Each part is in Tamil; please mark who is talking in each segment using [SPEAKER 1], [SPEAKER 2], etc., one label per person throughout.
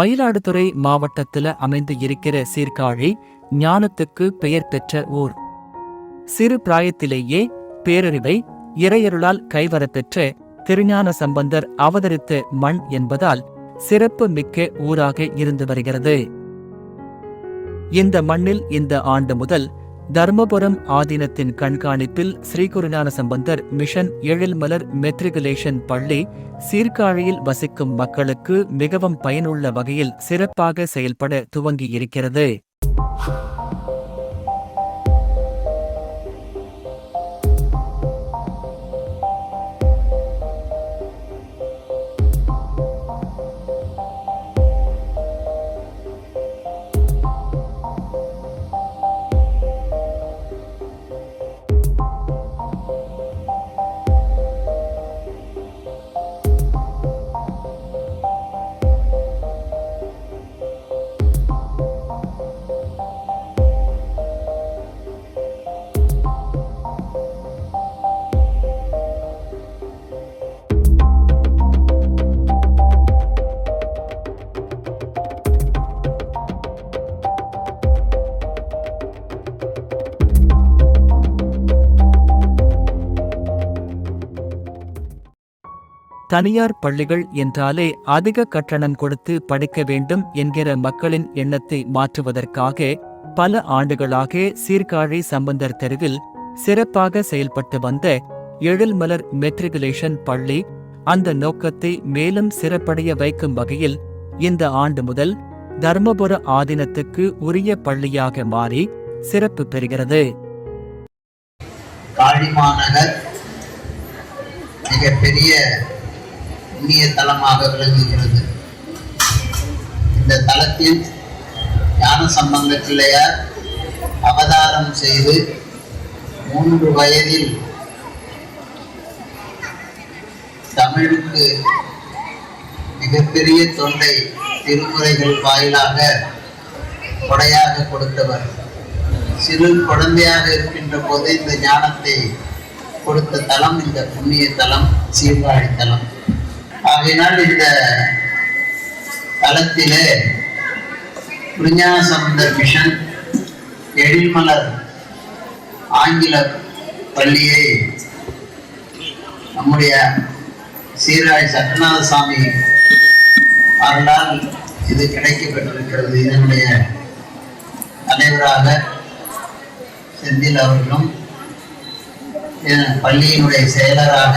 [SPEAKER 1] மயிலாடுதுறை மாவட்டத்தில் அமைந்து இருக்கிற சீர்காழி ஞானத்துக்கு பெயர் பெற்ற ஊர் சிறு பிராயத்திலேயே பேரறிவை இறையருளால் கைவரப்பெற்ற திருஞான சம்பந்தர் அவதரித்த மண் என்பதால் சிறப்பு மிக்க ஊராக இருந்து வருகிறது இந்த மண்ணில் இந்த ஆண்டு முதல் தர்மபுரம் ஆதீனத்தின் கண்காணிப்பில் ஸ்ரீகுருநான சம்பந்தர் மிஷன் எழில்மலர் மெட்ரிகுலேஷன் பள்ளி சீர்காழியில் வசிக்கும் மக்களுக்கு மிகவும் பயனுள்ள வகையில் சிறப்பாக செயல்பட துவங்கியிருக்கிறது தனியார் பள்ளிகள் என்றாலே அதிக கட்டணம் கொடுத்து படிக்க வேண்டும் என்கிற மக்களின் எண்ணத்தை மாற்றுவதற்காக பல ஆண்டுகளாக சீர்காழி சம்பந்தர் தெருவில் சிறப்பாக செயல்பட்டு வந்த எழில்மலர் மெட்ரிகுலேஷன் பள்ளி அந்த நோக்கத்தை மேலும் சிறப்படைய வைக்கும் வகையில் இந்த ஆண்டு முதல் தர்மபுர ஆதீனத்துக்கு உரிய பள்ளியாக மாறி சிறப்பு பெறுகிறது
[SPEAKER 2] காளிமாநகர் மிகப்பெரிய புண்ணிய தலமாக விளங்குகிறது இந்த தலத்தில் ஞான சம்பந்த பிள்ளையார் அவதாரம் செய்து மூன்று வயதில் தமிழுக்கு மிகப்பெரிய தொண்டை திருமுறைகள் வாயிலாக கொடையாக கொடுத்தவர் சிறு குழந்தையாக இருக்கின்ற போது இந்த ஞானத்தை கொடுத்த தலம் இந்த புண்ணிய தலம் சீர்காழி தலம் ஆகினால் இந்த தளத்திலே விஞ்ஞானசம்பந்தர் மிஷன் எழில்மலர் ஆங்கில பள்ளியை நம்முடைய சீராய் சட்டநாத சாமி இது கிடைக்கப்பட்டிருக்கிறது இதனுடைய தலைவராக செந்தில் அவர்களும் பள்ளியினுடைய செயலராக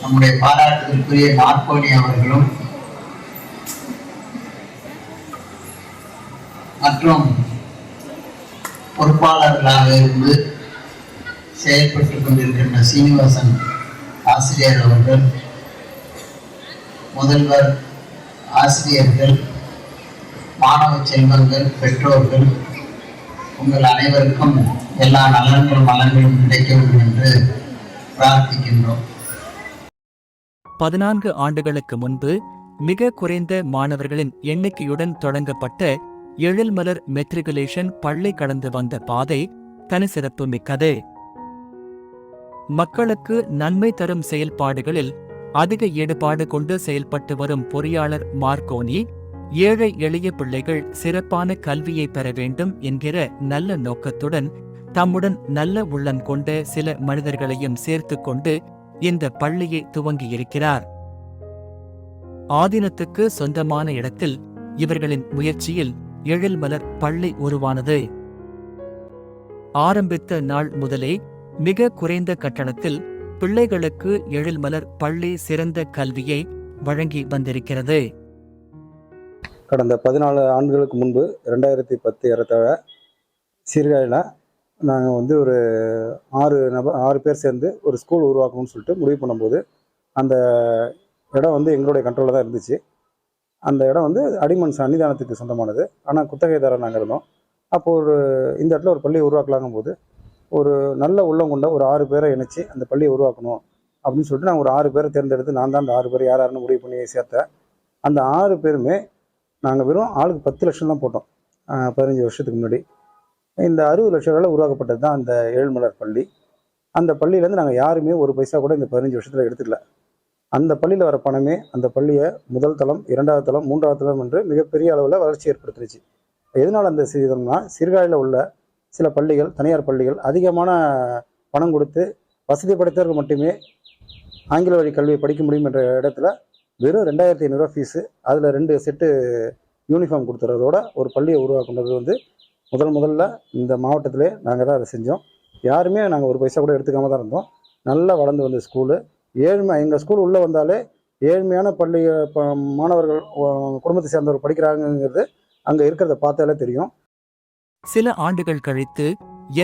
[SPEAKER 2] நம்முடைய பாராட்டுக்குரிய மார்கோனி அவர்களும் மற்றும் பொறுப்பாளர்களாக இருந்து செயல்பட்டுக் கொண்டிருக்கின்ற சீனிவாசன் ஆசிரியர் அவர்கள் முதல்வர் ஆசிரியர்கள் மாணவ செல்வங்கள் பெற்றோர்கள் உங்கள் அனைவருக்கும் எல்லா நலன்களும் நலன்களும் கிடைக்க வேண்டும் என்று பிரார்த்திக்கின்றோம்
[SPEAKER 1] பதினான்கு ஆண்டுகளுக்கு முன்பு மிக குறைந்த மாணவர்களின் எண்ணிக்கையுடன் தொடங்கப்பட்ட எழில்மலர் மெட்ரிகுலேஷன் பள்ளி கடந்து வந்த பாதை தனி சிறப்பு மிக்கது மக்களுக்கு நன்மை தரும் செயல்பாடுகளில் அதிக ஈடுபாடு கொண்டு செயல்பட்டு வரும் பொறியாளர் மார்க்கோனி ஏழை எளிய பிள்ளைகள் சிறப்பான கல்வியை பெற வேண்டும் என்கிற நல்ல நோக்கத்துடன் தம்முடன் நல்ல உள்ளம் கொண்ட சில மனிதர்களையும் சேர்த்து கொண்டு இந்த பள்ளியை துவங்கியிருக்கிறார் ஆதீனத்துக்கு சொந்தமான இடத்தில் இவர்களின் முயற்சியில் எழில்மலர் பள்ளி உருவானது ஆரம்பித்த நாள் முதலே மிக குறைந்த கட்டணத்தில் பிள்ளைகளுக்கு எழில்மலர் பள்ளி சிறந்த கல்வியை வழங்கி வந்திருக்கிறது
[SPEAKER 3] கடந்த பதினாலு ஆண்டுகளுக்கு முன்பு இரண்டாயிரத்தி பத்து இருபத்தேழு சீர்காழியில் நாங்கள் வந்து ஒரு ஆறு நபர் ஆறு பேர் சேர்ந்து ஒரு ஸ்கூல் உருவாக்கணும்னு சொல்லிட்டு முடிவு பண்ணும்போது அந்த இடம் வந்து எங்களுடைய கண்ட்ரோலில் தான் இருந்துச்சு அந்த இடம் வந்து அடிமன் சன்னிதானத்துக்கு சொந்தமானது ஆனால் குத்தகைதாரர் நாங்கள் இருந்தோம் அப்போது ஒரு இந்த இடத்துல ஒரு பள்ளியை உருவாக்கலாங்கும் போது ஒரு நல்ல உள்ளம் கொண்ட ஒரு ஆறு பேரை இணைச்சி அந்த பள்ளியை உருவாக்கணும் அப்படின்னு சொல்லிட்டு நான் ஒரு ஆறு பேரை தேர்ந்தெடுத்து நான் தான் அந்த ஆறு பேர் யார் யாருன்னு முடிவு பண்ணி சேர்த்தேன் அந்த ஆறு பேருமே நாங்கள் வெறும் ஆளுக்கு பத்து லட்சம் தான் போட்டோம் பதினஞ்சு வருஷத்துக்கு முன்னாடி இந்த அறுபது லட்சம் ரூபாயில் உருவாக்கப்பட்டது தான் அந்த ஏழ்மலர் பள்ளி அந்த பள்ளியிலேருந்து நாங்கள் யாருமே ஒரு பைசா கூட இந்த பதினஞ்சு வருஷத்தில் எடுத்துக்கல அந்த பள்ளியில் வர பணமே அந்த பள்ளியை முதல் தளம் இரண்டாவது தளம் மூன்றாவது தளம் என்று மிகப்பெரிய அளவில் வளர்ச்சி ஏற்படுத்துருச்சு எதனால் அந்த செய்தோம்னா சீர்காழியில் உள்ள சில பள்ளிகள் தனியார் பள்ளிகள் அதிகமான பணம் கொடுத்து வசதி படைத்தவர்கள் மட்டுமே ஆங்கில வழி கல்வியை படிக்க முடியும் என்ற இடத்துல வெறும் ரெண்டாயிரத்தி ஐநூறுரூவா ஃபீஸு அதில் ரெண்டு செட்டு யூனிஃபார்ம் கொடுத்துறதோட ஒரு பள்ளியை உருவாக்குனது வந்து முதல் முதல்ல இந்த மாவட்டத்திலே நாங்கள் தான் அதை செஞ்சோம் யாருமே நாங்கள் ஒரு பைசா கூட எடுத்துக்காம தான் இருந்தோம் நல்லா வளர்ந்து வந்த ஸ்கூலு ஏழ்மை எங்கள் ஸ்கூல் உள்ளே வந்தாலே ஏழ்மையான பள்ளி மாணவர்கள் குடும்பத்தை சேர்ந்தவர் படிக்கிறாங்கங்கிறது அங்கே இருக்கிறத பார்த்தாலே தெரியும்
[SPEAKER 1] சில ஆண்டுகள் கழித்து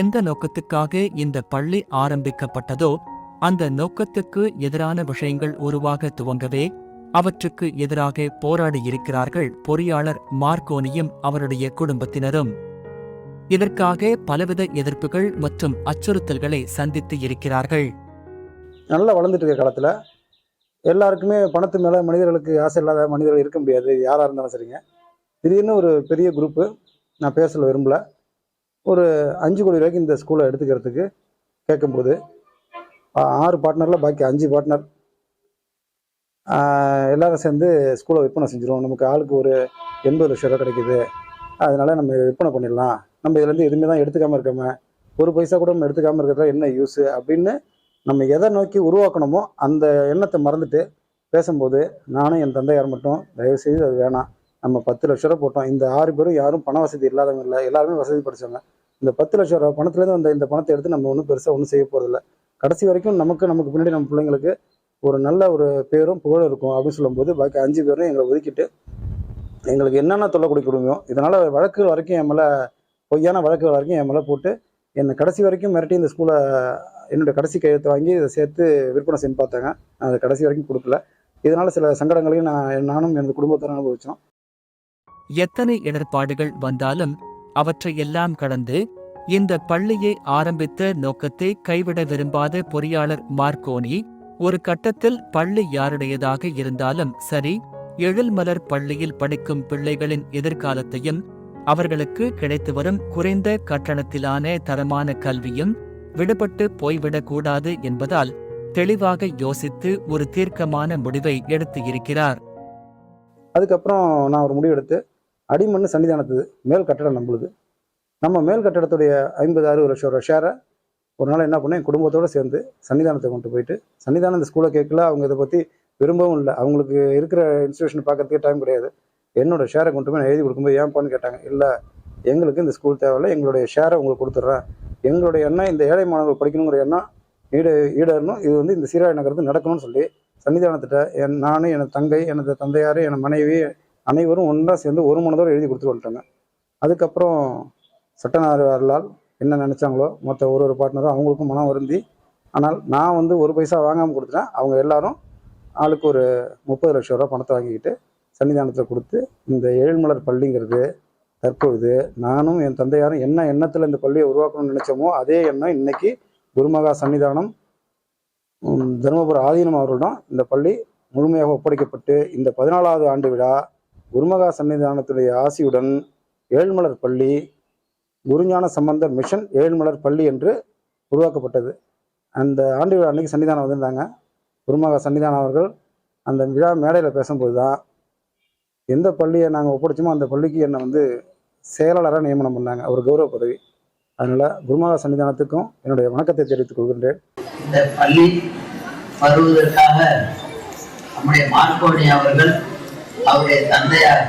[SPEAKER 1] எந்த நோக்கத்துக்காக இந்த பள்ளி ஆரம்பிக்கப்பட்டதோ அந்த நோக்கத்துக்கு எதிரான விஷயங்கள் உருவாக துவங்கவே அவற்றுக்கு எதிராக இருக்கிறார்கள் பொறியாளர் மார்க்கோனியும் அவருடைய குடும்பத்தினரும் இதற்காக பலவித எதிர்ப்புகள் மற்றும் அச்சுறுத்தல்களை சந்தித்து இருக்கிறார்கள்
[SPEAKER 3] நல்லா வளர்ந்துட்டு இருக்க காலத்தில் எல்லாருக்குமே பணத்து மேலே மனிதர்களுக்கு ஆசை இல்லாத மனிதர்கள் இருக்க முடியாது யாராக இருந்தாலும் சரிங்க திடீர்னு ஒரு பெரிய குரூப்பு நான் பேசல விரும்பல ஒரு அஞ்சு கோடி ரூபாய்க்கு இந்த ஸ்கூலை எடுத்துக்கிறதுக்கு கேட்கும்போது ஆறு பார்ட்னரில் பாக்கி அஞ்சு பார்ட்னர் எல்லாரும் சேர்ந்து ஸ்கூலை விற்பனை செஞ்சிடும் நமக்கு ஆளுக்கு ஒரு எண்பது லட்ச ரூபா கிடைக்குது அதனால் நம்ம விற்பனை பண்ணிடலாம் நம்ம இதுலேருந்து எதுவுமே தான் எடுத்துக்காமல் இருக்கோமே ஒரு பைசா கூட நம்ம எடுத்துக்காமல் இருக்கிறதா என்ன யூஸ் அப்படின்னு நம்ம எதை நோக்கி உருவாக்கணுமோ அந்த எண்ணத்தை மறந்துட்டு பேசும்போது நானும் என் தந்தையார் மட்டும் தயவு செய்து அது வேணாம் நம்ம பத்து லட்ச ரூபா போட்டோம் இந்த ஆறு பேரும் யாரும் பண வசதி இல்லாதவங்க இல்லை எல்லாருமே வசதி படிச்சவங்க இந்த பத்து லட்ச ரூபா பணத்துலேருந்து அந்த இந்த பணத்தை எடுத்து நம்ம ஒன்றும் பெருசாக ஒன்றும் செய்ய போகிறதில்ல கடைசி வரைக்கும் நமக்கு நமக்கு பின்னாடி நம்ம பிள்ளைங்களுக்கு ஒரு நல்ல ஒரு பேரும் புகழும் இருக்கும் அப்படின்னு சொல்லும்போது பாக்கி அஞ்சு பேரும் எங்களை ஒதுக்கிட்டு எங்களுக்கு என்னென்ன தொல்லை கொடுக்க முடியும் இதனால் வழக்கு வரைக்கும் என் மேலே பொய்யான வழக்குகள் வரைக்கும் என் மேலே போட்டு என்னை கடைசி வரைக்கும் மிரட்டி இந்த ஸ்கூலை என்னுடைய கடைசி கையெழுத்து வாங்கி இதை சேர்த்து விற்பனை செஞ்சு பார்த்தாங்க நான் அதை கடைசி வரைக்கும் கொடுக்கல இதனால் சில சங்கடங்களையும் நான் நானும் எனது குடும்பத்தை அனுபவிச்சோம்
[SPEAKER 1] எத்தனை இடர்பாடுகள் வந்தாலும் அவற்றை எல்லாம் கடந்து இந்த பள்ளியை ஆரம்பித்த நோக்கத்தை கைவிட விரும்பாத பொறியாளர் மார்க்கோனி ஒரு கட்டத்தில் பள்ளி யாருடையதாக இருந்தாலும் சரி எழில்மலர் பள்ளியில் படிக்கும் பிள்ளைகளின் எதிர்காலத்தையும் அவர்களுக்கு கிடைத்து வரும் குறைந்த கட்டணத்திலான தரமான கல்வியும் விடுபட்டு போய்விடக்கூடாது என்பதால் தெளிவாக யோசித்து ஒரு தீர்க்கமான முடிவை எடுத்து இருக்கிறார்
[SPEAKER 3] அதுக்கப்புறம் நான் ஒரு முடிவு எடுத்து அடிமண் மேல் கட்டடம் நம்மளுது நம்ம மேல் கட்டடத்துடைய ஐம்பது அறுபது லட்சம் ஷேரை ஒரு நாள் என்ன பண்ணேன் என் குடும்பத்தோடு சேர்ந்து சன்னிதானத்தை கொண்டு போயிட்டு சன்னிதானம் இந்த ஸ்கூலை கேட்கல அவங்க இதை பற்றி விரும்பவும் இல்லை அவங்களுக்கு இருக்கிற இன்ஸ்டியூஷன் பார்க்கறதுக்கே டைம் கிடையாது என்னோடய ஷேரை கொண்டு போய் நான் எழுதி கொடுக்கும்போது ஏன்ப்பான்னு கேட்டாங்க இல்லை எங்களுக்கு இந்த ஸ்கூல் தேவையில்லை எங்களுடைய ஷேரை உங்களுக்கு கொடுத்துட்றேன் எங்களுடைய எண்ணம் இந்த ஏழை மாணவர்கள் படிக்கணுங்கிற எண்ணம் ஈடு ஈடேறணும் இது வந்து இந்த சீராய நகரத்து நடக்கணும்னு சொல்லி சன்னிதானத்திட்ட என் நானும் எனது தங்கை எனது தந்தையார் என் மனைவி அனைவரும் ஒன்றா சேர்ந்து ஒரு மனதோடு எழுதி கொடுத்துட்டு வந்துட்டாங்க அதுக்கப்புறம் சட்டநாதர்களால் என்ன நினச்சாங்களோ மற்ற ஒரு ஒரு பார்ட்னரும் அவங்களுக்கும் மனம் வருந்தி ஆனால் நான் வந்து ஒரு பைசா வாங்காமல் கொடுத்துட்டேன் அவங்க எல்லாரும் ஆளுக்கு ஒரு முப்பது லட்ச ரூபா பணத்தை வாங்கிக்கிட்டு சன்னிதானத்தில் கொடுத்து இந்த ஏழ்மலர் பள்ளிங்கிறது தற்பொழுது நானும் என் தந்தையாரும் என்ன எண்ணத்தில் இந்த பள்ளியை உருவாக்கணும்னு நினச்சோமோ அதே எண்ணம் இன்னைக்கு குருமகா சன்னிதானம் தருமபுர ஆதீனம் அவர்களிடம் இந்த பள்ளி முழுமையாக ஒப்படைக்கப்பட்டு இந்த பதினாலாவது ஆண்டு விழா குருமகா சன்னிதானத்துடைய ஆசியுடன் ஏழ்மலர் பள்ளி குருஞான சம்பந்த மிஷன் ஏழ்மலர் பள்ளி என்று உருவாக்கப்பட்டது அந்த ஆண்டு விழா அன்னைக்கு சன்னிதானம் வந்திருந்தாங்க குருமகா சன்னிதானம் அவர்கள் அந்த விழா மேடையில் பேசும்போது தான் எந்த பள்ளியை நாங்கள் ஒப்படைச்சோமோ அந்த பள்ளிக்கு என்னை வந்து செயலாளராக நியமனம் பண்ணாங்க அவர் கௌரவ பதவி அதனால் குருமாதா சன்னிதானத்துக்கும் என்னுடைய வணக்கத்தை தெரிவித்துக் கொள்கின்றேன்
[SPEAKER 2] இந்த பள்ளி வருவதற்காக நம்முடைய மார்க்கோடி அவர்கள் அவருடைய தந்தையார்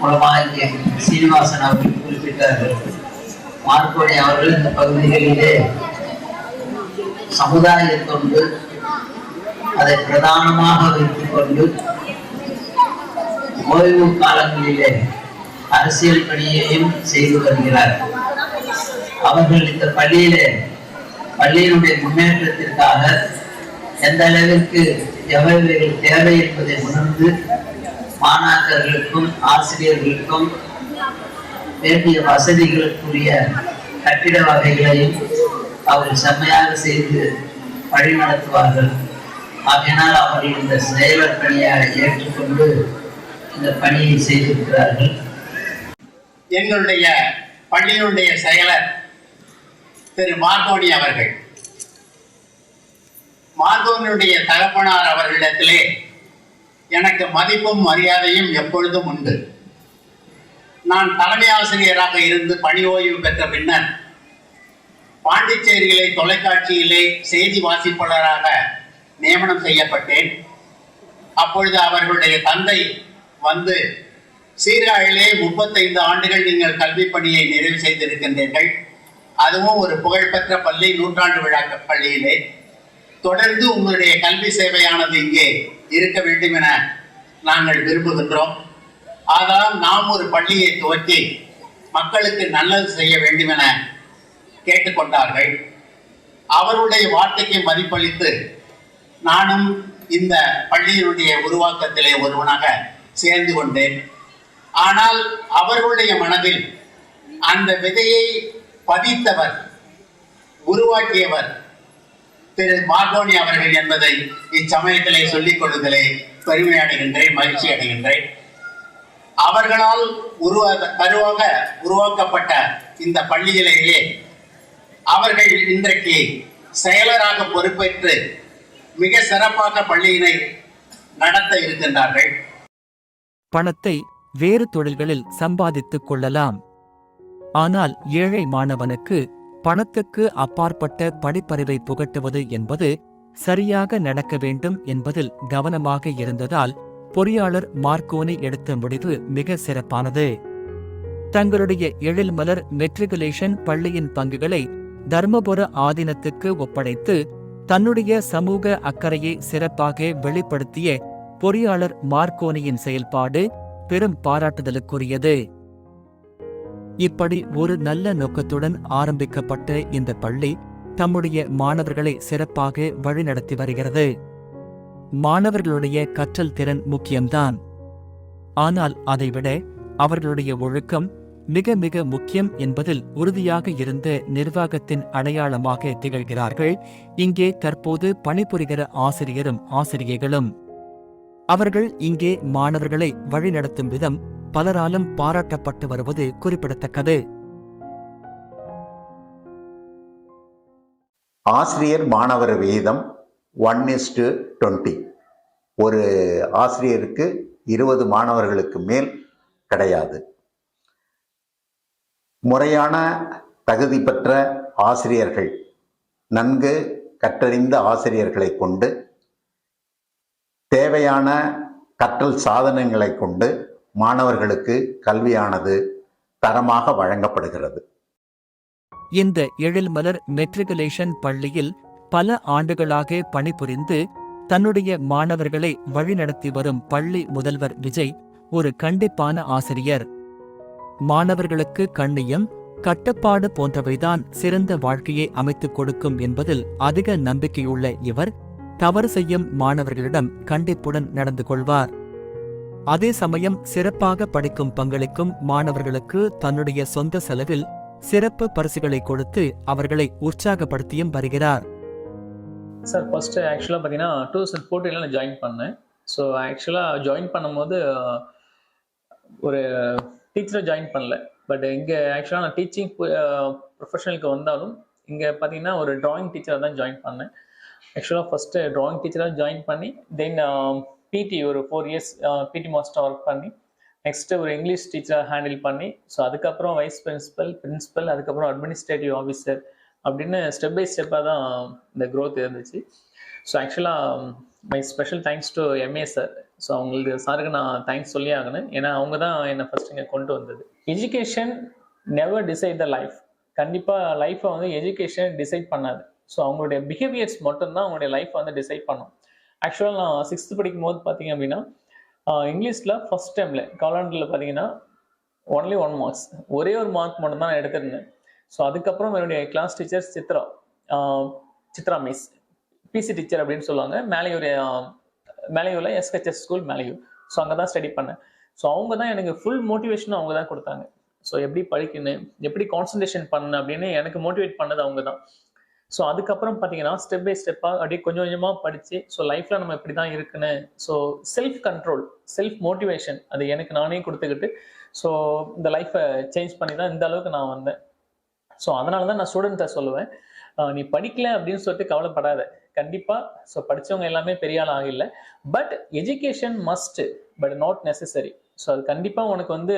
[SPEAKER 2] மூலமாக சீனிவாசன் அவர்கள் குறிப்பிட்டார்கள் மார்க்கோடி அவர்கள் இந்த பகுதிகளிலே சமுதாயத்தொண்டு அதை பிரதானமாக வைத்துக் கொண்டு ஓய்வு காலங்களிலே அரசியல் பணியையும் செய்து வருகிறார் அவர்கள் இந்த பள்ளியிலே பள்ளியினுடைய முன்னேற்றத்திற்காக எந்த அளவிற்கு எவ்வளவு தேவை என்பதை உணர்ந்து மாணாக்கர்களுக்கும் ஆசிரியர்களுக்கும் வேண்டிய வசதிகளுக்குரிய கட்டிட வகைகளையும் அவர்கள் செம்மையாக செய்து நடத்துவார்கள் ஆகையினால் அவர்கள் இந்த செயலர் பணியை ஏற்றுக்கொண்டு இந்த பணியை செய்திருக்கிறார்கள் எங்களுடைய பள்ளியினுடைய செயலர் திரு மார்கோனி அவர்கள் மார்கோனியுடைய தகப்பனார் அவர்களிடத்திலே எனக்கு மதிப்பும் மரியாதையும் எப்பொழுதும் உண்டு நான் தலைமை ஆசிரியராக இருந்து பணி ஓய்வு பெற்ற பின்னர் பாண்டிச்சேரியிலே தொலைக்காட்சியிலே செய்தி வாசிப்பாளராக நியமனம் செய்யப்பட்டேன் அப்பொழுது அவர்களுடைய தந்தை வந்து சீர்காழிலே முப்பத்தைந்து ஆண்டுகள் நீங்கள் கல்வி பணியை நிறைவு செய்திருக்கின்றீர்கள் அதுவும் ஒரு புகழ்பெற்ற பள்ளி நூற்றாண்டு விழா பள்ளியிலே தொடர்ந்து உங்களுடைய கல்வி சேவையானது இங்கே இருக்க வேண்டும் என நாங்கள் விரும்புகின்றோம் ஆதால் நாம் ஒரு பள்ளியை துவக்கி மக்களுக்கு நல்லது செய்ய வேண்டும் என கேட்டுக்கொண்டார்கள் அவருடைய வார்த்தைக்கு மதிப்பளித்து நானும் இந்த பள்ளியினுடைய உருவாக்கத்திலே ஒருவனாக சேர்ந்து கொண்டேன் ஆனால் அவர்களுடைய மனதில் அந்த விதையை பதித்தவர் உருவாக்கியவர் திரு மார்டோனி அவர்கள் என்பதை இச்சமயத்திலே சொல்லிக் கொள்வதிலே பெருமை அடைகின்றேன் மகிழ்ச்சி அடைகின்றேன் அவர்களால் உருவாக உருவாக்கப்பட்ட இந்த பள்ளியிலேயே அவர்கள் இன்றைக்கு செயலராக பொறுப்பேற்று மிக சிறப்பாக பள்ளியினை நடத்த இருக்கின்றார்கள்
[SPEAKER 1] பணத்தை வேறு தொழில்களில் சம்பாதித்துக் கொள்ளலாம் ஆனால் ஏழை மாணவனுக்கு பணத்துக்கு அப்பாற்பட்ட படிப்பறிவை புகட்டுவது என்பது சரியாக நடக்க வேண்டும் என்பதில் கவனமாக இருந்ததால் பொறியாளர் மார்க்கோனி எடுத்த முடிவு மிக சிறப்பானது தங்களுடைய எழில்மலர் மெட்ரிகுலேஷன் பள்ளியின் பங்குகளை தர்மபுர ஆதீனத்துக்கு ஒப்படைத்து தன்னுடைய சமூக அக்கறையை சிறப்பாக வெளிப்படுத்திய பொறியாளர் மார்க்கோனியின் செயல்பாடு பெரும் பாராட்டுதலுக்குரியது இப்படி ஒரு நல்ல நோக்கத்துடன் ஆரம்பிக்கப்பட்ட இந்த பள்ளி தம்முடைய மாணவர்களை சிறப்பாக வழிநடத்தி வருகிறது மாணவர்களுடைய கற்றல் திறன் முக்கியம்தான் ஆனால் அதைவிட அவர்களுடைய ஒழுக்கம் மிக மிக முக்கியம் என்பதில் உறுதியாக இருந்த நிர்வாகத்தின் அடையாளமாக திகழ்கிறார்கள் இங்கே தற்போது பணிபுரிகிற ஆசிரியரும் ஆசிரியர்களும் அவர்கள் இங்கே மாணவர்களை வழிநடத்தும் விதம் பலராலும் பாராட்டப்பட்டு வருவது குறிப்பிடத்தக்கது
[SPEAKER 4] ஆசிரியர் மாணவர் விகிதம் ஒன் இஸ்டு டுவெண்ட்டி ஒரு ஆசிரியருக்கு இருபது மாணவர்களுக்கு மேல் கிடையாது முறையான தகுதி பெற்ற ஆசிரியர்கள் நன்கு கற்றறிந்த ஆசிரியர்களை கொண்டு தேவையான கற்றல் சாதனங்களை கொண்டு மாணவர்களுக்கு கல்வியானது தரமாக வழங்கப்படுகிறது
[SPEAKER 1] இந்த எழில்மலர் மெட்ரிகுலேஷன் பள்ளியில் பல ஆண்டுகளாக பணிபுரிந்து தன்னுடைய மாணவர்களை வழிநடத்தி வரும் பள்ளி முதல்வர் விஜய் ஒரு கண்டிப்பான ஆசிரியர் மாணவர்களுக்கு கண்ணியம் கட்டுப்பாடு போன்றவைதான் சிறந்த வாழ்க்கையை அமைத்துக் கொடுக்கும் என்பதில் அதிக நம்பிக்கையுள்ள இவர் தவறு செய்யும் மாணவர்களிடம் கண்டிப்புடன் நடந்து கொள்வார் அதே சமயம் சிறப்பாக படிக்கும் பங்களிக்கும் மாணவர்களுக்கு தன்னுடைய சொந்த செலவில் சிறப்பு பரிசுகளை கொடுத்து அவர்களை உற்சாகப்படுத்தியும் வருகிறார்
[SPEAKER 5] சார் ஃபர்ஸ்ட் ஆக்சுவலாக பார்த்தீங்கன்னா டூ தௌசண்ட் ஃபோர்டீனில் நான் ஜாயின் பண்ணேன் ஸோ ஆக்சுவலாக ஜாயின் பண்ணும்போது ஒரு டீச்சரை ஜாயின் பண்ணல பட் இங்கே ஆக்சுவலாக நான் டீச்சிங் ப்ரொஃபஷனலுக்கு வந்தாலும் இங்கே பார்த்தீங்கன்னா ஒரு டிராயிங் டீச்சராக தான் ஜாயின் பண்ணேன் ஆக்சுவலாக ஃபஸ்ட்டு ட்ராயிங் டீச்சராக ஜாயின் பண்ணி தென் பிடி um, ஒரு four years PT master work பண்ணி நெக்ஸ்ட்டு ஒரு இங்கிலீஷ் டீச்சராக ஹேண்டில் பண்ணி ஸோ அதுக்கப்புறம் வைஸ் பிரின்ஸிபல் பிரின்ஸிபல் அதுக்கப்புறம் அட்மினிஸ்ட்ரேட்டிவ் ஆஃபீஸர் அப்படின்னு ஸ்டெப் பை ஸ்டெப்பாக தான் இந்த க்ரோத் இருந்துச்சு ஸோ ஆக்சுவலாக my special thanks to MA sir so அவங்களுக்கு சாருக்கு நான் தேங்க்ஸ் சொல்லி ஆகணும் ஏன்னா அவங்க தான் என்னை ஃபஸ்ட் இங்கே கொண்டு வந்தது education never decide the life கண்டிப்பாக லைஃப்பை வந்து எஜுகேஷன் டிசைட் பண்ணாது ஸோ அவங்களுடைய பிஹேவியர்ஸ் மட்டும்தான் அவங்களுடைய லைஃப் வந்து டிசைட் பண்ணும் ஆக்சுவலாக நான் சிக்ஸ்த்து படிக்கும் போது பார்த்தீங்க அப்படின்னா இங்கிலீஷில் ஃபஸ்ட் டைமில் காலாண்டில் பார்த்தீங்கன்னா ஒன்லி ஒன் மார்க்ஸ் ஒரே ஒரு மார்க் மட்டும்தான் நான் எடுத்திருந்தேன் ஸோ அதுக்கப்புறம் என்னுடைய class teacher Chitra Chitra miss PC teacher அப்படின்னு சொல்லுவாங்க மேலையூர் மேலையூரில் எஸ்ஹெச்எஸ் ஸ்கூல் மேலையூர் ஸோ அங்கே தான் ஸ்டடி பண்ணேன் ஸோ அவங்க தான் எனக்கு ஃபுல் மோட்டிவேஷன் அவங்க தான் கொடுத்தாங்க ஸோ எப்படி படிக்கணும் எப்படி கான்சன்ட்ரேஷன் பண்ணணும் அப்படின்னு எனக்கு மோட்டிவேட் பண்ணது அவங்க தான் ஸோ அதுக்கப்புறம் பார்த்தீங்கன்னா ஸ்டெப் பை ஸ்டெப்பாக அப்படியே கொஞ்சம் கொஞ்சமாக படித்து ஸோ லைஃப்பில் நம்ம இப்படி தான் இருக்குன்னு so self control self motivation அது எனக்கு நானே கொடுத்துக்கிட்டு ஸோ இந்த லைஃப்பை சேஞ்ச் பண்ணி தான் இந்த அளவுக்கு நான் வந்தேன் ஸோ அதனால தான் நான் ஸ்டூடெண்ட்டை சொல்லுவேன் நீ படிக்கல அப்படின்னு சொல்லிட்டு கவலைப்படாத கண்டிப்பாக ஸோ படித்தவங்க எல்லாமே பெரிய ஆள் ஆகல but education must but not necessary so அது கண்டிப்பாக உனக்கு வந்து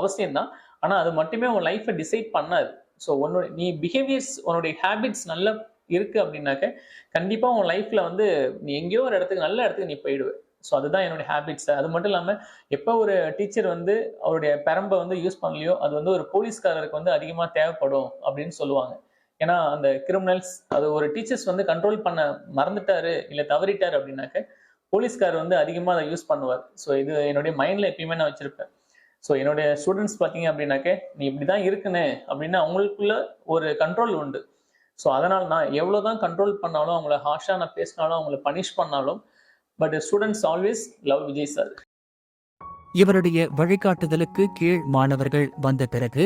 [SPEAKER 5] அவசியம்தான் ஆனால் அது மட்டுமே உன் லைஃப்பை டிசைட் பண்ணாது ஸோ உன்னோட நீ பிஹேவியர்ஸ் உன்னுடைய ஹேபிட்ஸ் நல்ல இருக்கு அப்படின்னாக்க கண்டிப்பா உன் லைஃப்ல வந்து நீ எங்கேயோ ஒரு இடத்துக்கு நல்ல இடத்துக்கு நீ போயிடுவே ஸோ அதுதான் என்னுடைய ஹேபிட்ஸ் அது மட்டும் இல்லாமல் எப்போ ஒரு டீச்சர் வந்து அவருடைய பெரம்பை வந்து யூஸ் பண்ணலையோ அது வந்து ஒரு போலீஸ்காரருக்கு வந்து அதிகமாக தேவைப்படும் அப்படின்னு சொல்லுவாங்க ஏன்னா அந்த கிரிமினல்ஸ் அது ஒரு டீச்சர்ஸ் வந்து கண்ட்ரோல் பண்ண மறந்துட்டாரு இல்லை தவறிட்டார் அப்படின்னாக்க போலீஸ்கார் வந்து அதிகமாக அதை யூஸ் பண்ணுவார் ஸோ இது என்னுடைய மைண்டில் எப்பயுமே நான் வச்சுருப்பேன் ஸோ என்னுடைய ஸ்டூடெண்ட்ஸ் பார்த்தீங்க அப்படின்னாக்க நீ இப்படி தான் இருக்குனே அப்படின்னு அவங்களுக்குள்ள ஒரு கண்ட்ரோல் உண்டு ஸோ அதனால் நான் எவ்வளோ தான் கண்ட்ரோல் பண்ணாலும் அவங்கள ஹார்ஷாக நான் பேசினாலும் அவங்கள பனிஷ் பண்ணாலும் but students always love Vijay sir
[SPEAKER 1] இவருடைய வழிகாட்டுதலுக்கு கீழ் மாணவர்கள் வந்த பிறகு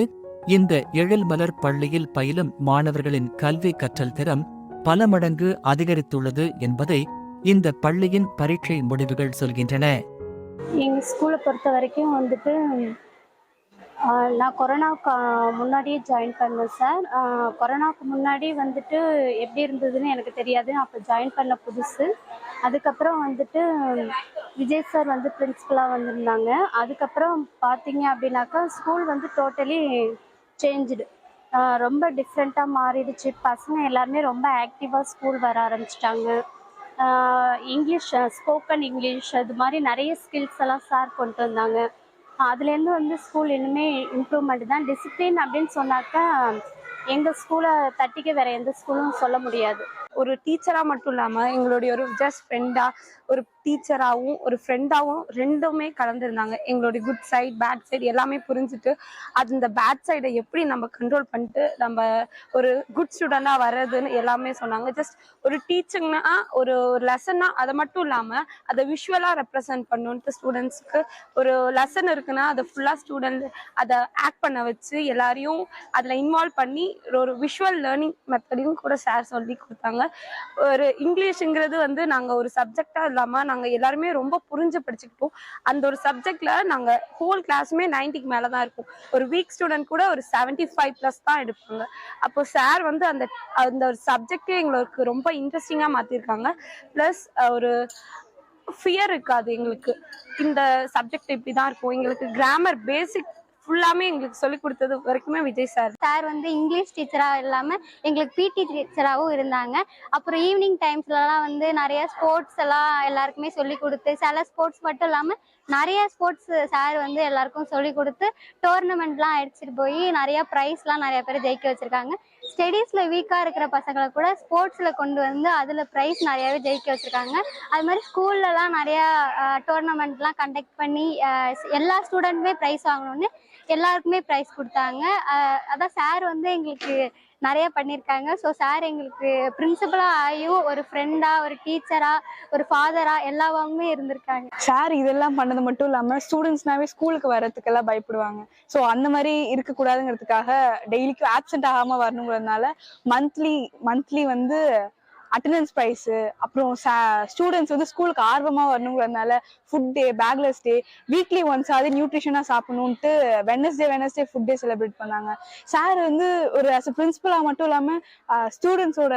[SPEAKER 1] இந்த எழில் மலர் பள்ளியில் பயிலும் மாணவர்களின் கல்வி கற்றல் திறம் பல மடங்கு அதிகரித்துள்ளது என்பதை இந்த பள்ளியின் பரீட்சை முடிவுகள் சொல்கின்றன
[SPEAKER 6] எங்கள் ஸ்கூலை பொறுத்த வரைக்கும் வந்துட்டு நான் கொரோனாவுக்கு முன்னாடியே ஜாயின் பண்ணேன் சார் கொரோனாவுக்கு முன்னாடி வந்துட்டு எப்படி இருந்ததுன்னு எனக்கு தெரியாது அப்போ ஜாயின் பண்ண புதுசு அதுக்கப்புறம் வந்துட்டு விஜய் சார் வந்து பிரின்ஸிபலாக வந்திருந்தாங்க அதுக்கப்புறம் பார்த்தீங்க அப்படின்னாக்கா ஸ்கூல் வந்து டோட்டலி சேஞ்சுடு ரொம்ப டிஃப்ரெண்ட்டாக மாறிடுச்சு பசங்க எல்லாருமே ரொம்ப ஆக்டிவாக ஸ்கூல் வர ஆரம்பிச்சிட்டாங்க இங்கிலீஷ் ஸ்போக்கன் இங்கிலீஷ் அது மாதிரி நிறைய ஸ்கில்ஸ் எல்லாம் சார் கொண்டு வந்தாங்க அதுலேருந்து வந்து ஸ்கூல் இன்னுமே இம்ப்ரூவ்மெண்ட் தான் டிசிப்ளின் அப்படின்னு சொன்னாக்கா எங்கள் ஸ்கூலை தட்டிக்க வேறு எந்த ஸ்கூலும் சொல்ல முடியாது ஒரு டீச்சராக மட்டும் இல்லாமல் எங்களுடைய ஒரு ஜஸ்ட் ஃப்ரெண்டாக ஒரு டீச்சராகவும் ஒரு ஃப்ரெண்டாகவும் ரெண்டுமே கலந்துருந்தாங்க எங்களுடைய குட் சைட் பேட் சைடு எல்லாமே புரிஞ்சுட்டு அது இந்த பேட் சைடை எப்படி நம்ம கண்ட்ரோல் பண்ணிட்டு நம்ம ஒரு குட் ஸ்டூடெண்டாக வர்றதுன்னு எல்லாமே சொன்னாங்க ஜஸ்ட் ஒரு டீச்சிங்னா ஒரு லெசன்னா அதை மட்டும் இல்லாமல் அதை விஷுவலாக ரெப்ரசன்ட் பண்ணுன்ட்டு ஸ்டூடெண்ட்ஸ்க்கு ஒரு லெசன் இருக்குன்னா அதை ஃபுல்லாக ஸ்டூடெண்ட் அதை ஆக்ட் பண்ண வச்சு எல்லாரையும் அதில் இன்வால்வ் பண்ணி ஒரு விஷுவல் லேர்னிங் மெத்தடையும் கூட சார் சொல்லி கொடுத்தாங்க ஒரு இங்கிலீஷுங்கிறது வந்து நாங்க ஒரு சப்ஜெக்டா இல்லாம நாங்க எல்லாருமே ரொம்ப புரிஞ்சு படிச்சுக்கிட்டோம் அந்த ஒரு சப்ஜெக்ட்ல நாங்க ஹோல் கிளாஸுமே நைன்டிக்கு மேலதான் தான் இருக்கும் ஒரு வீக் ஸ்டூடெண்ட் கூட ஒரு செவன்டி ஃபைவ் பிளஸ் தான் எடுப்பாங்க அப்போ சார் வந்து அந்த அந்த ஒரு சப்ஜெக்டே எங்களுக்கு ரொம்ப இன்ட்ரெஸ்டிங்கா மாத்திருக்காங்க பிளஸ் ஒரு ஃபியர் இருக்காது எங்களுக்கு இந்த சப்ஜெக்ட் இப்படி தான் இருக்கும் எங்களுக்கு கிராமர் பேசிக் ஃபுல்லாமே எங்களுக்கு சொல்லி கொடுத்தது வரைக்குமே விஜய் சார் சார் வந்து இங்கிலீஷ் டீச்சராக இல்லாமல் எங்களுக்கு பிடி டீச்சராகவும் இருந்தாங்க அப்புறம் ஈவினிங் டைம்ஸ்லலாம் வந்து நிறைய ஸ்போர்ட்ஸ் எல்லாம் எல்லாருக்குமே சொல்லி கொடுத்து சில ஸ்போர்ட்ஸ் மட்டும் இல்லாமல் நிறைய ஸ்போர்ட்ஸ் சார் வந்து எல்லாருக்கும் சொல்லி கொடுத்து டோர்னமெண்ட்லாம் அடிச்சிட்டு போய் நிறைய ப்ரைஸ்லாம் நிறைய பேர் ஜெயிக்க வச்சுருக்காங்க ஸ்டடீஸ்ல வீக்கா இருக்கிற பசங்களை கூட ஸ்போர்ட்ஸ்ல கொண்டு வந்து அதுல ப்ரைஸ் நிறையவே ஜெயிக்க வச்சிருக்காங்க அது மாதிரி ஸ்கூல்லலாம் நிறைய டோர்னமெண்ட்லாம் கண்டக்ட் பண்ணி எல்லா ஸ்டூடெண்ட்டுமே ப்ரைஸ் வாங்கணும்னு எல்லாருக்குமே ப்ரைஸ் கொடுத்தாங்க அதான் சார் வந்து எங்களுக்கு நிறைய பண்ணியிருக்காங்க ஸோ சார் எங்களுக்கு பிரின்சிபலாக ஆகியும் ஒரு ஃப்ரெண்டாக ஒரு டீச்சராக ஒரு ஃபாதராக எல்லாவாமே இருந்திருக்காங்க சார் இதெல்லாம் பண்ணது மட்டும் இல்லாமல் ஸ்டூடெண்ட்ஸ்னாவே ஸ்கூலுக்கு வர்றதுக்கெல்லாம் பயப்படுவாங்க ஸோ அந்த மாதிரி இருக்கக்கூடாதுங்கிறதுக்காக டெய்லிக்கும் ஆப்சென்ட் ஆகாமல் வரணுங்கிறதுனால மந்த்லி மந்த்லி வந்து அட்டண்டன்ஸ் ப்ரைஸு அப்புறம் ஸ்டூடெண்ட்ஸ் வந்து ஸ்கூலுக்கு ஆர்வமாக வரணுங்கிறதுனால food day bagless day weekly once ஆகுது நியூட்ரிஷனாக சாப்பிடணுன்ட்டு Wednesday Wednesday food day celebrate பண்ணாங்க சார் வந்து ஒரு அஸ் அ பிரின்ஸிபலாக மட்டும் இல்லாமல் ஸ்டூடெண்ட்ஸோட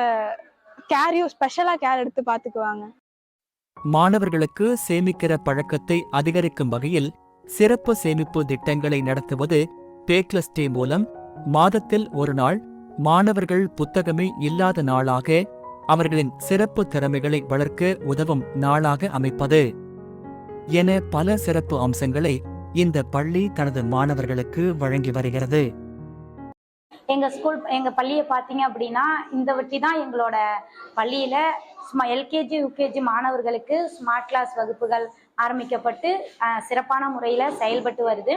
[SPEAKER 6] கேரியோ ஸ்பெஷலாக கேர் எடுத்து பார்த்துக்குவாங்க
[SPEAKER 1] மாணவர்களுக்கு சேமிக்கிற பழக்கத்தை அதிகரிக்கும் வகையில் சிறப்பு சேமிப்பு திட்டங்களை நடத்துவது பேக்லஸ் டே மூலம் மாதத்தில் ஒரு நாள் மாணவர்கள் புத்தகமே இல்லாத நாளாக அவர்களின் சிறப்பு திறமைகளை வளர்க்க உதவும் நாளாக அமைப்பது என பல சிறப்பு அம்சங்களை இந்த பள்ளி தனது மாணவர்களுக்கு வழங்கி வருகிறது
[SPEAKER 7] எங்க ஸ்கூல் எங்க பள்ளியை பார்த்தீங்க அப்படின்னா இந்த வட்டி தான் எங்களோட பள்ளியில எல்கேஜி யூகேஜி மாணவர்களுக்கு ஸ்மார்ட் கிளாஸ் வகுப்புகள் ஆரம்பிக்கப்பட்டு சிறப்பான முறையில செயல்பட்டு வருது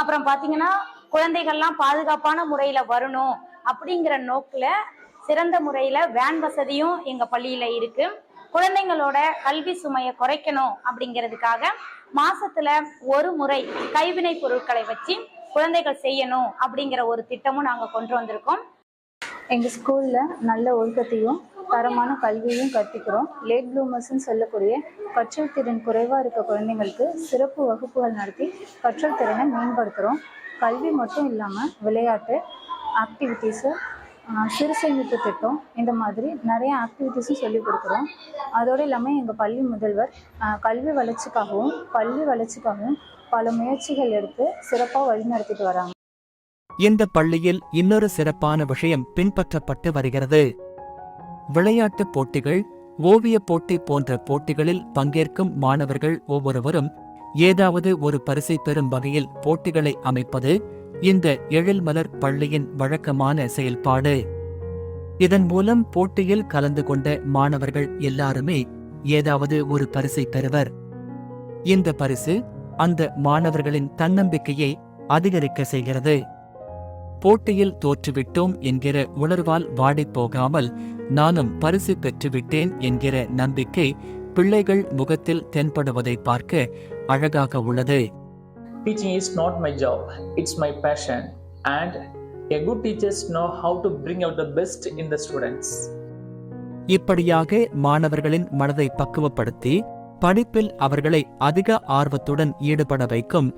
[SPEAKER 7] அப்புறம் பாத்தீங்கன்னா குழந்தைகள்லாம் பாதுகாப்பான முறையில வரணும் அப்படிங்கிற நோக்கில் சிறந்த முறையில் வேன் வசதியும் எங்கள் பள்ளியில் இருக்குது குழந்தைங்களோட கல்வி சுமையை குறைக்கணும் அப்படிங்கிறதுக்காக மாசத்துல ஒரு முறை கைவினை பொருட்களை வச்சு குழந்தைகள் செய்யணும் அப்படிங்கிற ஒரு திட்டமும் நாங்கள் கொண்டு வந்திருக்கோம்
[SPEAKER 8] எங்கள் ஸ்கூலில் நல்ல ஒழுக்கத்தையும் தரமான கல்வியையும் கற்பிக்கிறோம் லேட் ப்ளூமர்ஸ்ன்னு சொல்லக்கூடிய கற்றல் திறன் குறைவாக இருக்க குழந்தைங்களுக்கு சிறப்பு வகுப்புகள் நடத்தி கற்றல் திறனை மேம்படுத்துகிறோம் கல்வி மட்டும் இல்லாமல் விளையாட்டு ஆக்டிவிட்டீஸு சிறு சேமிப்பு திட்டம் இந்த மாதிரி நிறைய ஆக்டிவிட்டீஸும் சொல்லிக் கொடுக்குறோம் அதோடு இல்லாமல் எங்கள் பள்ளி முதல்வர் கல்வி வளர்ச்சிக்காகவும் பள்ளி வளர்ச்சிக்காகவும் பல முயற்சிகள் எடுத்து சிறப்பாக வழிநடத்திட்டு வராங்க
[SPEAKER 1] இந்த பள்ளியில் இன்னொரு சிறப்பான விஷயம் பின்பற்றப்பட்டு வருகிறது விளையாட்டுப் போட்டிகள் ஓவிய போட்டி போன்ற போட்டிகளில் பங்கேற்கும் மாணவர்கள் ஒவ்வொருவரும் ஏதாவது ஒரு பரிசை பெறும் வகையில் போட்டிகளை அமைப்பது இந்த எழில்மலர் பள்ளியின் வழக்கமான செயல்பாடு இதன் மூலம் போட்டியில் கலந்து கொண்ட மாணவர்கள் எல்லாருமே ஏதாவது ஒரு பரிசை பெறுவர் இந்த பரிசு அந்த மாணவர்களின் தன்னம்பிக்கையை அதிகரிக்க செய்கிறது போட்டியில் தோற்றுவிட்டோம் என்கிற உணர்வால் வாடிப்போகாமல் நானும் பரிசு பெற்றுவிட்டேன் என்கிற நம்பிக்கை பிள்ளைகள் முகத்தில் தென்படுவதை பார்க்க அழகாக உள்ளது
[SPEAKER 9] Teaching is not my job, it's my passion, and a good teachers know how to bring out the best in the students.
[SPEAKER 1] இப்படியாக மாணவர்களின் மனதை பக்குவப்படுத்தி படிப்பில் அவர்களை அதிக ஆர்வத்துடன் ஈடுபட வைக்கும்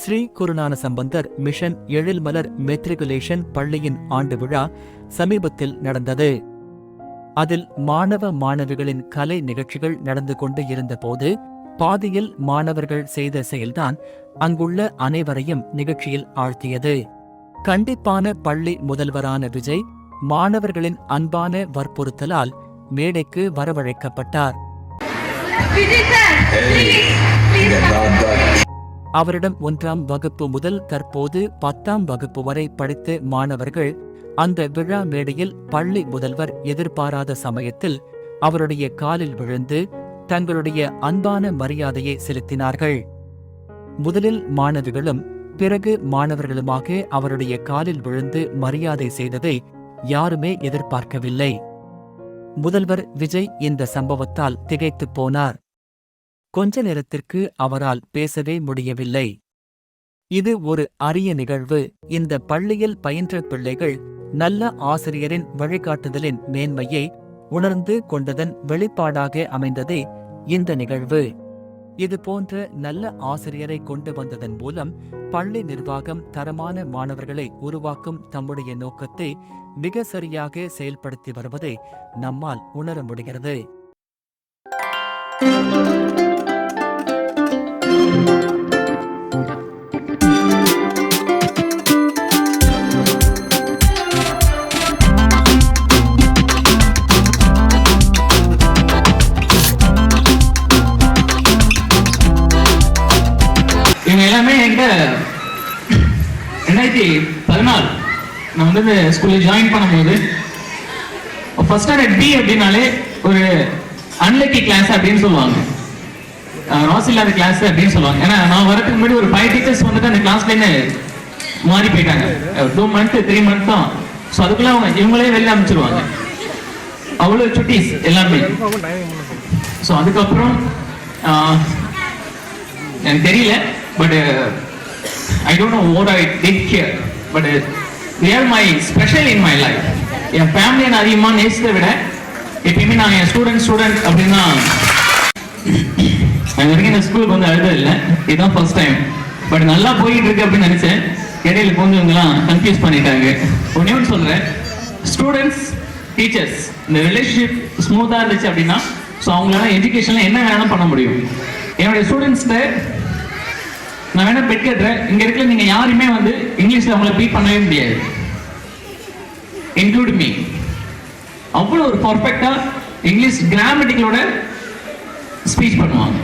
[SPEAKER 1] ஸ்ரீ குருநான சம்பந்தர் மிஷன் எழில்மலர் மெட்ரிகுலேஷன் பள்ளியின் ஆண்டு விழா சமீபத்தில் நடந்தது அதில் மாணவ மாணவிகளின் கலை நிகழ்ச்சிகள் நடந்து கொண்டு இருந்தபோது பாதியில் மாணவர்கள் செய்த செயல்தான் அங்குள்ள அனைவரையும் நிகழ்ச்சியில் ஆழ்த்தியது கண்டிப்பான பள்ளி முதல்வரான விஜய் மாணவர்களின் அன்பான வற்புறுத்தலால் மேடைக்கு வரவழைக்கப்பட்டார் அவரிடம் ஒன்றாம் வகுப்பு முதல் தற்போது பத்தாம் வகுப்பு வரை படித்த மாணவர்கள் அந்த விழா மேடையில் பள்ளி முதல்வர் எதிர்பாராத சமயத்தில் அவருடைய காலில் விழுந்து தங்களுடைய அன்பான மரியாதையை செலுத்தினார்கள் முதலில் மாணவிகளும் பிறகு மாணவர்களுமாக அவருடைய காலில் விழுந்து மரியாதை செய்ததை யாருமே எதிர்பார்க்கவில்லை முதல்வர் விஜய் இந்த சம்பவத்தால் திகைத்துப் போனார் கொஞ்ச நேரத்திற்கு அவரால் பேசவே முடியவில்லை இது ஒரு அரிய நிகழ்வு இந்த பள்ளியில் பயின்ற பிள்ளைகள் நல்ல ஆசிரியரின் வழிகாட்டுதலின் மேன்மையை உணர்ந்து கொண்டதன் வெளிப்பாடாக அமைந்ததை இந்த நிகழ்வு இது போன்ற நல்ல ஆசிரியரை கொண்டு வந்ததன் மூலம் பள்ளி நிர்வாகம் தரமான மாணவர்களை உருவாக்கும் தம்முடைய நோக்கத்தை மிக சரியாக செயல்படுத்தி வருவதை நம்மால் உணர முடிகிறது
[SPEAKER 10] வந்து ஸ்கூலில் ஜாயின் பண்ணும்போது ஃபர்ஸ்ட் ஸ்டாண்டர்ட் பி அப்படின்னாலே ஒரு அன்லக்கி கிளாஸ் அப்படின்னு சொல்லுவாங்க ராஸ் இல்லாத கிளாஸ் அப்படின்னு சொல்லுவாங்க ஏன்னா நான் வரதுக்கு முன்னாடி ஒரு ஃபைவ் டீச்சர்ஸ் வந்துட்டு அந்த கிளாஸ்லேருந்து மாறி போயிட்டாங்க டூ மந்த் த்ரீ மந்த் தான் ஸோ அதுக்குள்ள அவங்க இவங்களே வெளில அமைச்சிருவாங்க அவ்வளோ சுட்டிஸ் எல்லாமே ஸோ அதுக்கப்புறம் எனக்கு தெரியல பட் ஐ டோன்ட் நோ ஓட் I take care but real my special in my life என் ஃபேமிலியை நான் அதிகமாக நேசித்தை விட எப்பயுமே நான் என் ஸ்டூடெண்ட் ஸ்டூடெண்ட் அப்படின்னா நான் வரைக்கும் இந்த ஸ்கூலுக்கு வந்து அழுத இல்லை இதுதான் ஃபர்ஸ்ட் டைம் பட் நல்லா போயிட்டு இருக்கு அப்படின்னு நினைச்சேன் இடையில போனவங்கலாம் கன்ஃபியூஸ் பண்ணிட்டாங்க ஒன்னே ஒன்று சொல்கிறேன் ஸ்டூடெண்ட்ஸ் டீச்சர்ஸ் இந்த ரிலேஷன்ஷிப் ஸ்மூத்தாக இருந்துச்சு அப்படின்னா ஸோ அவங்களால எஜுகேஷனில் என்ன வேணாலும் பண்ண முடியும் என்னுடைய ஸ்டூடெண்ட்ஸ்கிட்ட நான் வேணா பெட் கேட்டுறேன் இங்க இருக்கிற நீங்க யாருமே வந்து இங்கிலீஷ்ல அவங்கள பீட் பண்ணவே முடியாது இன்க்ளூட் மீ அவ்வளோ ஒரு பர்ஃபெக்டா இங்கிலீஷ் கிராமட்டிக்கலோட ஸ்பீச் பண்ணுவாங்க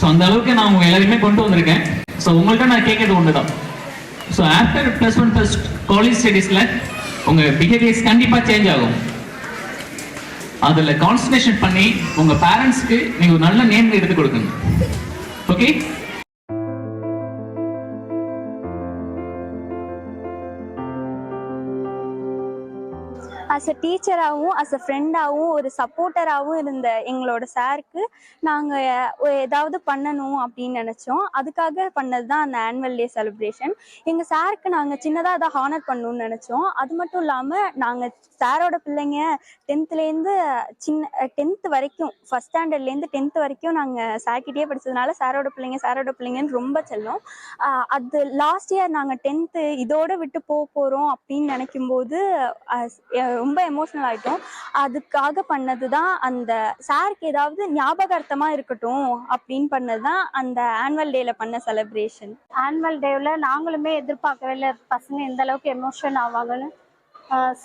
[SPEAKER 10] ஸோ அந்த அளவுக்கு நான் உங்க எல்லாருமே கொண்டு வந்திருக்கேன் ஸோ உங்கள்கிட்ட நான் கேட்கறது ஒன்று தான் so after plus one plus college ஸ்டடீஸில் உங்கள் பிஹேவியர்ஸ் கண்டிப்பாக சேஞ்ச் ஆகும் அதில் கான்சன்ட்ரேஷன் பண்ணி உங்கள் பேரண்ட்ஸ்க்கு நீங்கள் ஒரு நல்ல நேம் எடுத்து கொடுக்கணும் ஓகே அஸ் அ டீச்சராகவும் அஸ் அ ஃப்ரெண்டாகவும் ஒரு சப்போர்ட்டராகவும் இருந்த எங்களோட சாருக்கு நாங்கள் ஏதாவது பண்ணணும் அப்படின்னு நினச்சோம் அதுக்காக பண்ணது தான் அந்த ஆனுவல் டே செலிப்ரேஷன் எங்கள் சாருக்கு நாங்கள் சின்னதாக அதை ஹானர் பண்ணணும்னு நினச்சோம் அது மட்டும் இல்லாமல் நாங்கள் சாரோட பிள்ளைங்க டென்த்துலேருந்து சின்ன டென்த்து வரைக்கும் ஃபஸ்ட் ஸ்டாண்டர்ட்லேருந்து டென்த்து வரைக்கும் நாங்கள் சார்கிட்டே படித்ததுனால சாரோட பிள்ளைங்க சாரோட பிள்ளைங்கன்னு ரொம்ப செல்லும் அது லாஸ்ட் இயர் நாங்கள் டென்த்து இதோடு விட்டு போக போகிறோம் அப்படின்னு நினைக்கும் போது ரொம்ப எமோஷ்னல் ஆகிட்டோம் அதுக்காக பண்ணது தான் அந்த சாருக்கு ஏதாவது ஞாபகார்த்தமாக இருக்கட்டும் அப்படின்னு பண்ணது தான் அந்த ஆனுவல் டேல பண்ண செலிப்ரேஷன் ஆனுவல் டேவில் நாங்களுமே எதிர்பார்க்கவே இல்லை பசங்க எந்த அளவுக்கு எமோஷன் ஆவாங்கன்னு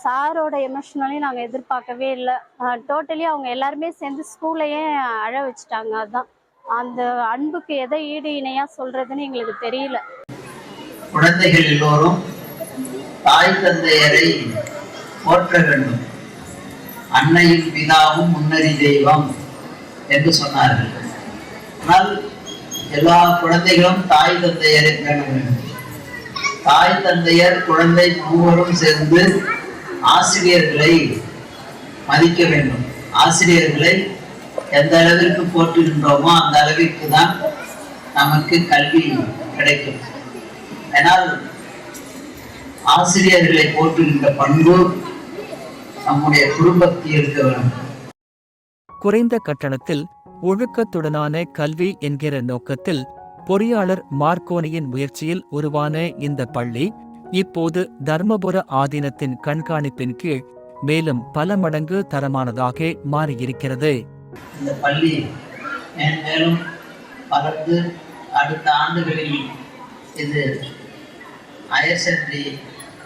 [SPEAKER 10] சாரோட எமோஷனலையும் நாங்கள் எதிர்பார்க்கவே இல்லை டோட்டலி அவங்க எல்லாருமே சேர்ந்து ஸ்கூல்லையே அழ வச்சுட்டாங்க அதுதான் அந்த அன்புக்கு எதை ஈடு இணையா சொல்றதுன்னு எங்களுக்கு தெரியல குழந்தைகள் எல்லோரும் தாய் தந்தையரை போற்ற வேண்டும் அன்னையும் பிதாவும் முன்னறி தெய்வம் என்று சொன்னார்கள் ஆனால் எல்லா குழந்தைகளும் தாய் தந்தையரை பேண வேண்டும் தாய் தந்தையர் குழந்தை மூவரும் சேர்ந்து ஆசிரியர்களை மதிக்க வேண்டும் ஆசிரியர்களை எந்த அளவிற்கு போற்றுகின்றோமோ அந்த அளவிற்கு தான் நமக்கு கல்வி கிடைக்கும் ஆனால் ஆசிரியர்களை போற்றுகின்ற பண்பு நம்முடைய குடும்பத்தில் இருக்க வேண்டும் குறைந்த கட்டணத்தில் ஒழுக்கத்துடனான கல்வி என்கிற நோக்கத்தில் பொறியாளர் மார்க்கோனியின் முயற்சியில் உருவான இந்த பள்ளி இப்போது தர்மபுர ஆதீனத்தின் கண்காணிப்பின் கீழ் மேலும் பல மடங்கு தரமானதாக மாறியிருக்கிறது இந்த பள்ளி மேலும் பறந்து அடுத்த ஆண்டுகளில் இது ஹையர் செகண்டரி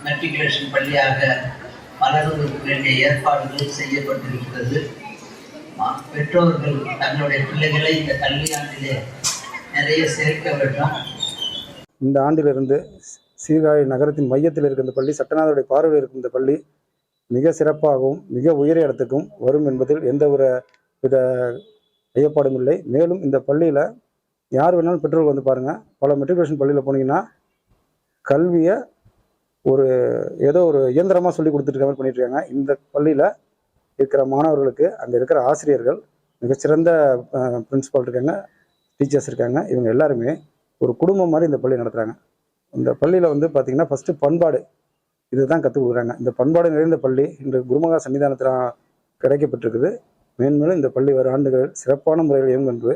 [SPEAKER 10] மெட்ரிகுலேஷன் பள்ளியாக வளர்வதற்கு வேண்டிய ஏற்பாடுகள் செய்யப்பட்டிருக்கிறது பெற்றோர்கள் தங்களுடைய பிள்ளைகளை இந்த கல்வியாண்டிலே நிறைய சேர்க்க வேண்டும் இந்த ஆண்டிலிருந்து சீர்காழி நகரத்தின் மையத்தில் இருக்க இந்த பள்ளி சட்டநாதருடைய பார்வையில் இருக்கும் இந்த பள்ளி மிக சிறப்பாகவும் மிக உயரிய இடத்துக்கும் வரும் என்பதில் எந்த ஒரு வித ஐயப்பாடும் இல்லை மேலும் இந்த பள்ளியில் யார் வேணாலும் பெற்றோர்கள் வந்து பாருங்கள் பல மெட்ரிகுலேஷன் பள்ளியில் போனீங்கன்னா கல்வியை ஒரு ஏதோ ஒரு இயந்திரமாக சொல்லி கொடுத்துட்டு மாதிரி பண்ணிட்டு இருக்காங்க இந்த பள்ளியில் இருக்கிற மாணவர்களுக்கு அங்கே இருக்கிற ஆசிரியர்கள் மிகச்சிறந்த பிரின்ஸிபால் இருக்காங்க டீச்சர்ஸ் இருக்காங்க இவங்க எல்லாருமே ஒரு குடும்பம் மாதிரி இந்த பள்ளி நடத்துகிறாங்க இந்த பள்ளியில் வந்து பார்த்திங்கன்னா ஃபஸ்ட்டு பண்பாடு இதுதான் கற்றுக் கொடுக்குறாங்க இந்த பண்பாடு நிறைந்த பள்ளி இன்று குருமகா சன்னிதானத்தில் கிடைக்கப்பட்டிருக்குது மேன்மேலும் இந்த பள்ளி வரும் ஆண்டுகள் சிறப்பான முறையில் இயங்கும் என்று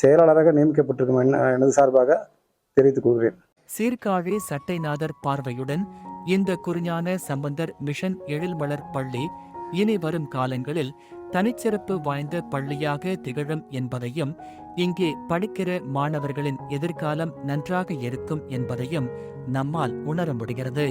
[SPEAKER 10] செயலாளராக நியமிக்கப்பட்டிருக்கும் எனது சார்பாக தெரிவித்துக் கொள்கிறேன் சீர்காழி சட்டைநாதர் பார்வையுடன் இந்த குறிஞான சம்பந்தர் மிஷன் எழில்மலர் பள்ளி இனி வரும் காலங்களில் தனிச்சிறப்பு வாய்ந்த பள்ளியாக திகழும் என்பதையும் இங்கே படிக்கிற மாணவர்களின் எதிர்காலம் நன்றாக இருக்கும் என்பதையும் நம்மால் உணர முடிகிறது